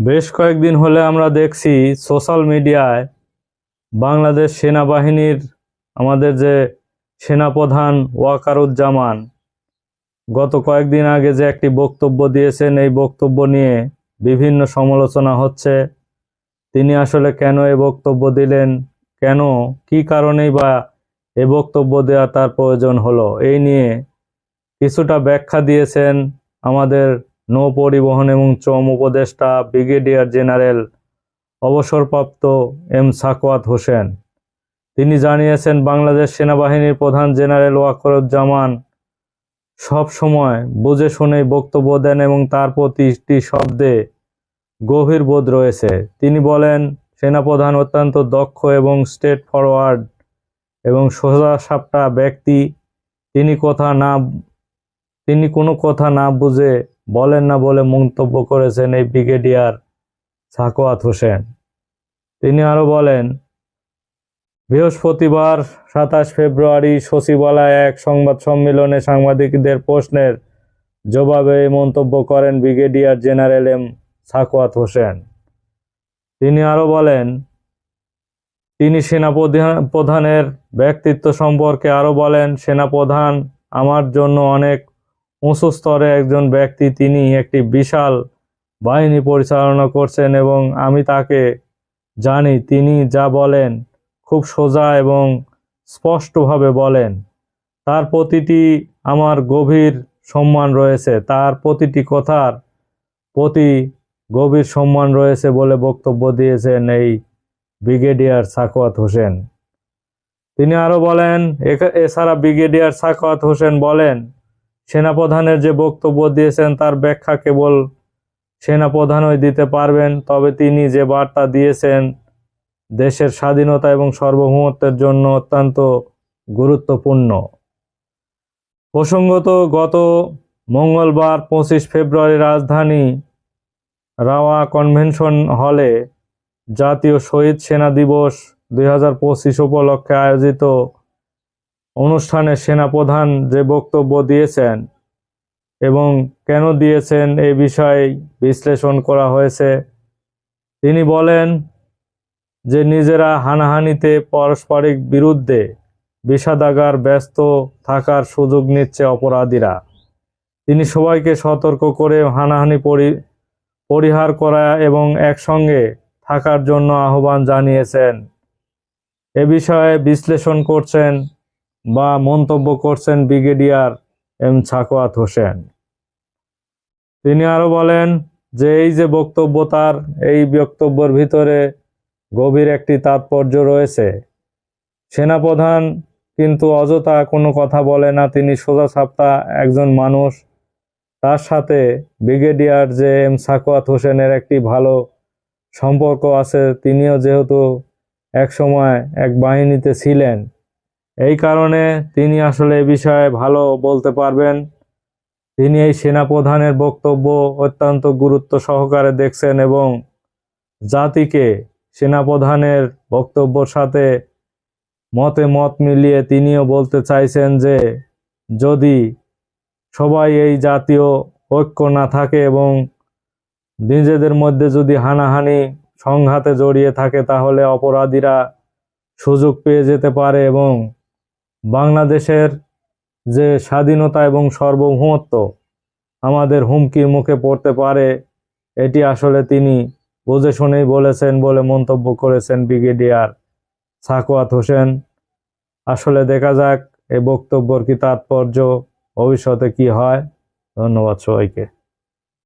বেশ কয়েকদিন হলে আমরা দেখছি সোশ্যাল মিডিয়ায় বাংলাদেশ সেনাবাহিনীর আমাদের যে সেনাপ্রধান ওয়াকারুজ্জামান গত কয়েকদিন আগে যে একটি বক্তব্য দিয়েছেন, এই বক্তব্য নিয়ে বিভিন্ন সমালোচনা হচ্ছে। তিনি আসলে কেন এ বক্তব্য দিলেন? কেন? কি কারণেই বা এ বক্তব্য দেওয়া তার প্রয়োজন হলো? এই নিয়ে কিছুটা ব্যাখ্যা দিয়েছেন আমাদের নৌ পরিবহন এবং চম উপদেষ্টা ব্রিগেডিয়ার জেনারেল অবসরপ্রাপ্ত এম সাকওয়াত হোসেন। তিনি জানিয়েছেন, বাংলাদেশ সেনাবাহিনীর প্রধান জেনারেল ওয়াকরুজ্জামান সব সময় বুঝে শুনেই বক্তব্য দেন এবং তার প্রতিটি শব্দে গভীর বোধ রয়েছে। তিনি বলেন, সেনাপ্রধান অত্যন্ত দক্ষ এবং স্টেট ফরওয়ার্ড এবং সোজা সাপটা ব্যক্তি। তিনি কথা না, তিনি কোনো কথা না বুঝে বলেন না বলে মন্তব্য করেছেন এই ব্রিগেডিয়ার সাকোয়াত হোসেন। তিনি আরও বলেন, বৃহস্পতিবার সাতাশ ফেব্রুয়ারি সচিবালয়ে এক সংবাদ সম্মেলনে সাংবাদিকদের প্রশ্নের জবাবে মন্তব্য করেন brigadier general M Sakhawat Hossain. তিনি আরও বলেন, তিনি সেনাপ্রধান প্রধানের ব্যক্তিত্ব সম্পর্কে আরও বলেন, সেনাপ্রধান আমার জন্য অনেক উঁচু স্তরে একজন ব্যক্তি তিনি একটি বিশাল বাহিনী পরিচালনা করছেন এবং আমি তাকে জানি, তিনি যা বলেন খুব সোজা এবং স্পষ্টভাবে বলেন। তার প্রতিটি আমার গভীর সম্মান রয়েছে, তার প্রতিটি কথার প্রতি গভীর সম্মান রয়েছে বলে বক্তব্য দিয়েছেন এই ব্রিগেডিয়ার সাকওয়াত হোসেন। তিনি আরও বলেন এছাড়া ব্রিগেডিয়ার সাকওয়াত হোসেন বলেন সেনাপ্রধানের যে বক্তব্য দিয়েছেন, তার ব্যাখ্যা কেবল সেনাপ্রধানই দিতে পারবেন, তবে তিনি যে বার্তা দিয়েছেন, দেশের স্বাধীনতা এবং সার্বভৌমত্বের জন্য অত্যন্ত গুরুত্বপূর্ণ। প্রসঙ্গত, গত মঙ্গলবার পঁচিশ ফেব্রুয়ারি রাজধানী রাওয়া কনভেনশন হলে জাতীয় শহীদ সেনা দিবস দুই হাজার পঁচিশ উপলক্ষে আয়োজিত অনুষ্ঠানে সেনাপ্রধান যে বক্তব্য দিয়েছেন এবং কেন দিয়েছেন এই বিষয়ে বিশ্লেষণ করা হয়েছে, তিনি বলেন যে নিজেরা হানাহানিতে পারস্পরিক বিরুদ্ধে বিষাদাগার ব্যস্ত থাকার সুযোগ নিচ্ছে অপরাধীরা। তিনি সবাইকে সতর্ক করে হানাহানি পরি, পরিহার করা এবং একসঙ্গে থাকার জন্য আহ্বান জানিয়েছেন। এ বিষয়ে বিশ্লেষণ করছেন বা মন্তব্য করছেন ব্রিগেডিয়ার এম ছাকোয়াত হোসেন। তিনি আরও বলেন যে এই যে বক্তব্য তার, এই বক্তব্যের ভিতরে গভীর একটি তাৎপর্য রয়েছে। সেনাপ্রধান কিন্তু অযথা কোনো কথা বলে না, তিনি সোজা সাপ্তা একজন মানুষ। তার সাথে ব্রিগেডিয়ার যে এম সাকওয়াত হোসেনের একটি ভালো সম্পর্ক আছে, তিনিও যেহেতু এক সময় এক বাহিনীতে ছিলেন। এই কারণে তিনি আসলে এ বিষয়ে ভালো বলতে পারবেন। তিনি এই সেনাপ্রধানের বক্তব্য অত্যন্ত গুরুত্ব সহকারে দেখছেন এবং জাতিকে সেনাপ্রধানের বক্তব্যর সাথে মতে মত মিলিয়ে তিনিও বলতে চাইছেন যে, যদি সবাই এই জাতীয় ঐক্য না থাকে এবং নিজেদের মধ্যে যদি হানাহানি সংঘাতে জড়িয়ে থাকে, তাহলে অপরাধীরা সুযোগ পেয়ে যেতে পারে এবং বাংলাদেশের যে স্বাধীনতা এবং সার্বভৌমত্ব আমাদের হুমকির মুখে পড়তে পারে, এটি আসলে তিনি বুঝে শুনেই বলেছেন বলে মন্তব্য করেছেন ব্রিগেডিয়ার সাকওয়াত হোসেন। আসলে দেখা যাক এই বক্তব্যর কি তাৎপর্য, ভবিষ্যতে কি হয়। ধন্যবাদ সবাইকে।